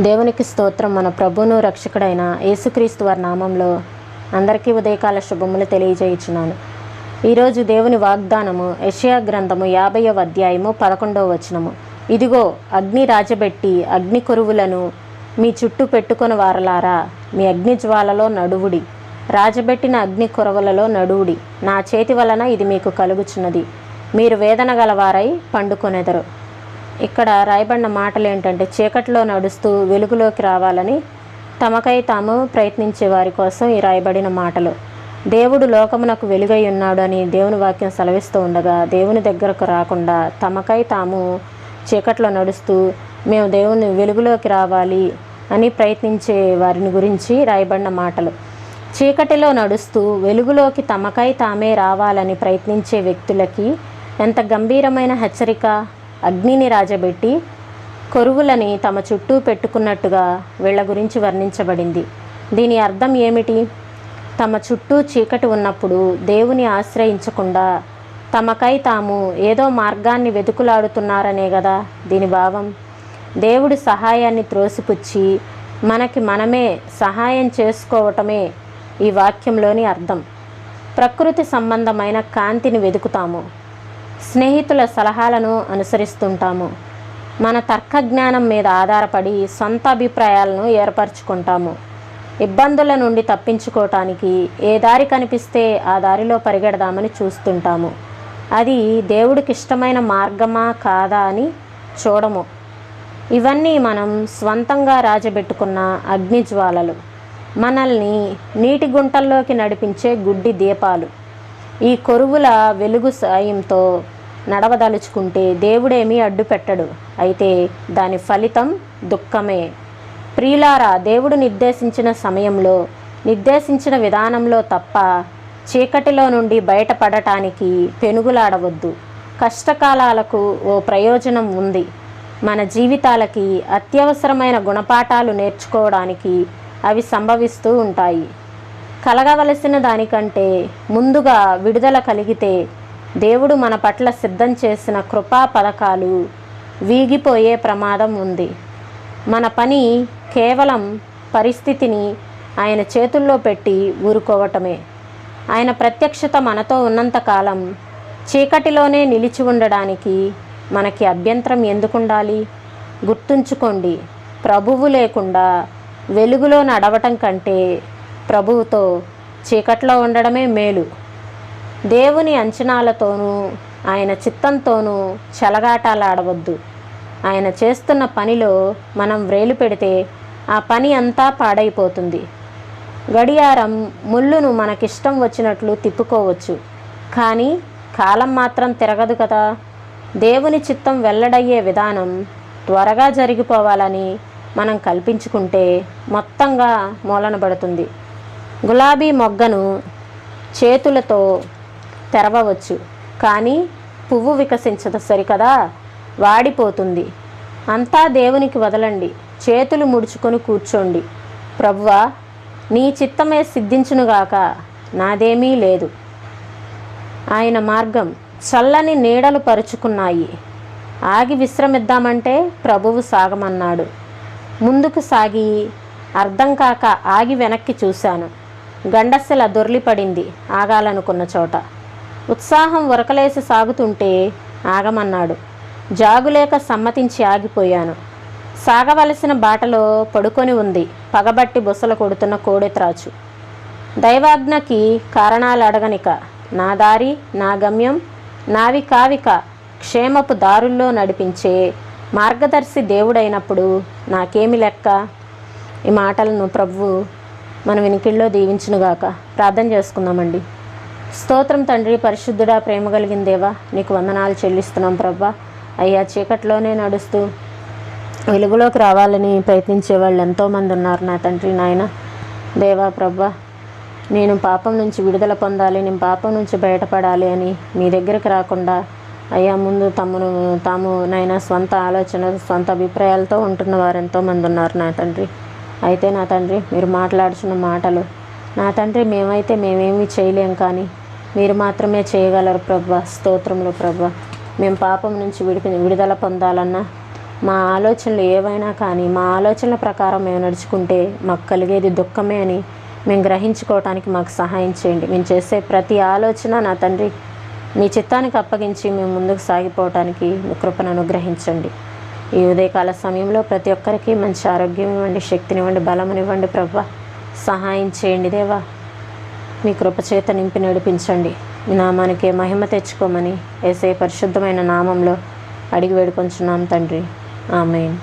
దేవునికి స్తోత్రం మన ప్రభువును రక్షకుడైన యేసుక్రీస్తు వారి నామంలో అందరికీ ఉదయకాల శుభములు తెలియజేయుచున్నాను. ఈరోజు దేవుని వాగ్దానము యెషయా గ్రంథము యాభైవ అధ్యాయము పదకొండవ వచనము. ఇదిగో అగ్ని రాజబెట్టి అగ్ని కొరువులను మీ చుట్టూ పెట్టుకుని వారలారా మీ అగ్ని జ్వాలలో నడువుడి. రాజబెట్టిన అగ్ని కొరవలలో నడువుడి. నా చేతి వలన ఇది మీకు కలుగుచున్నది. మీరు వేదన గలవారై పండుకొనెదరు. ఇక్కడ రాయబడిన మాటలు ఏంటంటే చీకట్లో నడుస్తూ వెలుగులోకి రావాలని తమకై తాము ప్రయత్నించే వారి కోసం ఈ రాయబడిన మాటలు. దేవుడు లోకమునకు వెలుగై ఉన్నాడు అని దేవుని వాక్యం సెలవిస్తూ ఉండగా దేవుని దగ్గరకు రాకుండా తమకై తాము చీకట్లో నడుస్తూ మేము దేవుని వెలుగులోకి రావాలి అని ప్రయత్నించే వారిని గురించి రాయబడిన మాటలు. చీకటిలో నడుస్తూ వెలుగులోకి తమకై తామే రావాలని ప్రయత్నించే వ్యక్తులకి ఎంత గంభీరమైన హెచ్చరిక అగ్నిని రాజబెట్టి కొరువులని తమ చుట్టూ పెట్టుకున్నట్టుగా వీళ్ళ గురించి వర్ణించబడింది. దీని అర్థం ఏమిటి? తమ చుట్టూ చీకటి ఉన్నప్పుడు దేవుని ఆశ్రయించకుండా తమకై తాము ఏదో మార్గాన్ని వెతుకులాడుతున్నారనే కదా దీని భావం. దేవుడి సహాయాన్ని త్రోసిపుచ్చి మనకి మనమే సహాయం చేసుకోవటమే ఈ వాక్యంలోని అర్థం. ప్రకృతి సంబంధమైన కాంతిని వెతుకుతాము. స్నేహితుల సలహాలను అనుసరిస్తుంటాము. మన తర్క జ్ఞానం మీద ఆధారపడి సొంత అభిప్రాయాలను ఏర్పరచుకుంటాము. ఇబ్బందుల నుండి తప్పించుకోవటానికి ఏ దారి కనిపిస్తే ఆ దారిలో పరిగెడదామని చూస్తుంటాము. అది దేవుడికి ఇష్టమైన మార్గమా కాదా అని చూడము. ఇవన్నీ మనం స్వంతంగా రాజబెట్టుకున్న అగ్నిజ్వాలలు. మనల్ని నీటి గుంటల్లోకి నడిపించే గుడ్డి దీపాలు. ఈ కొరువుల వెలుగు సాయంతో నడవదలుచుకుంటే దేవుడేమీ అడ్డు పెట్టడు అయితే దాని ఫలితం దుఃఖమే. ప్రియులారా దేవుడు నిర్దేశించిన సమయంలో నిర్దేశించిన విధానంలో తప్ప చీకటిలో నుండి బయటపడటానికి పెనుగులాడవద్దు. కష్టకాలాలకు ఓ ప్రయోజనం ఉంది. మన జీవితాలకి అత్యవసరమైన గుణపాఠాలు నేర్చుకోవడానికి అవి సంభవిస్తూ ఉంటాయి. కలగవలసిన దానికంటే ముందుగా విడుదల కలిగితే దేవుడు మన పట్ల సిద్ధం చేసిన కృపా పథకాలు వీగిపోయే ప్రమాదం ఉంది. మన పని కేవలం పరిస్థితిని ఆయన చేతుల్లో పెట్టి ఊరుకోవటమే. ఆయన ప్రత్యక్షత మనతో ఉన్నంతకాలం చీకటిలోనే నిలిచి ఉండడానికి మనకి అభ్యంతరం ఎందుకుండాలి? గుర్తుంచుకోండి ప్రభువు లేకుండా వెలుగులో నడవటం కంటే ప్రభువుతో చీకట్లో ఉండడమే మేలు. దేవుని అంచనాలతోనూ ఆయన చిత్తంతోనూ చెలగాటాలాడవద్దు. ఆయన చేస్తున్న పనిలో మనం వ్రేలు పెడితే ఆ పని అంతా పాడైపోతుంది. గడియారం ముళ్ళును మనకిష్టం వచ్చినట్లు తిప్పుకోవచ్చు. కానీ కాలం మాత్రం తిరగదు కదా. దేవుని చిత్తం వెల్లడయ్యే విధానం త్వరగా జరిగిపోవాలని మనం కల్పించుకుంటే మొత్తంగా మూలనబడుతుంది. గులాబీ మొగ్గను చేతులతో తెరవవచ్చు. కానీ పువ్వు వికసించదు సరికదా? వాడిపోతుంది. అంతా దేవునికి వదలండి. చేతులు ముడుచుకొని కూర్చోండి. ప్రవ్వా నీ చిత్తమే సిద్ధించునుగాక నాదేమీ లేదు. ఆయన మార్గం చల్లని నీడలు పరుచుకున్నాయి. ఆగి విశ్రమిద్దామంటే ప్రభువు సాగమన్నాడు. ముందుకు సాగి అర్థం కాక ఆగి వెనక్కి చూశాను. గండస్సెల దొర్లిపడింది ఆగాలనుకున్న చోట. ఉత్సాహం ఉరకలేసి సాగుతుంటే ఆగమన్నాడు. జాగులేక సమ్మతించి ఆగిపోయాను. సాగవలసిన బాటలో పడుకొని ఉంది పగబట్టి బుసలు కొడుతున్న కోడెత్రాచు. దైవాజ్ఞకి కారణాలు అడగనిక నా దారి నా గమ్యం నావి కావిక క్షేమపు దారుల్లో నడిపించే మార్గదర్శి దేవుడైనప్పుడు నాకేమి లెక్క? ఈ మాటలను ప్రభు మన వినికిల్లో దీవించునుగాక. ప్రార్థన చేసుకుందామండి. స్తోత్రం తండ్రి పరిశుద్ధుడా ప్రేమ కలిగిన దేవా నీకు వందనాలు చెల్లిస్తున్నాం ప్రభా. అయ్యా చీకట్లోనే నడుస్తూ వెలుగులోకి రావాలని ప్రయత్నించే వాళ్ళు ఎంతోమంది ఉన్నారు నా తండ్రి నాయన. దేవా ప్రభా నేను పాపం నుంచి విడుదల పొందాలి నేను పాపం నుంచి బయటపడాలి అని మీ దగ్గరికి రాకుండా అయ్యా ముందు తమను తాము నాయన స్వంత ఆలోచన స్వంత అభిప్రాయాలతో ఉంటున్న వారు ఎంతోమంది ఉన్నారు నా తండ్రి. అయితే నా తండ్రి మీరు మాట్లాడుచున్న మాటలు. నా తండ్రి మేమైతే మేమేమి చేయలేం కానీ మీరు మాత్రమే చేయగలరు ప్రభ స్తోత్రములు ప్రభ. మేము పాపం నుంచి విడిపి విడుదల పొందాలన్నా మా ఆలోచనలు ఏవైనా కానీ మా ఆలోచనల ప్రకారం మేము నడుచుకుంటే మాకు కలిగేది దుఃఖమే అని మేము గ్రహించుకోవటానికి మాకు సహాయం చేయండి. మేము చేసే ప్రతి ఆలోచన నా తండ్రి మీ చిత్తానికి అప్పగించి మేము ముందుకు సాగిపోవటానికి కృపను అనుగ్రహించండి. ఈ ఉదయకాల సమయంలో ప్రతి ఒక్కరికి మంచి ఆరోగ్యం ఇవ్వండి శక్తినివ్వండి బలమునివ్వండి ప్రభా. సహాయం చేయండి దేవా. మీ కృపచేత నింపి నడిపించండి. మీ నామానికి మహిమ తెచ్చుకోమని ఏసే పరిశుద్ధమైన నామంలో అడిగి వేడుకొంచున్నాం తండ్రి. ఆమెన్.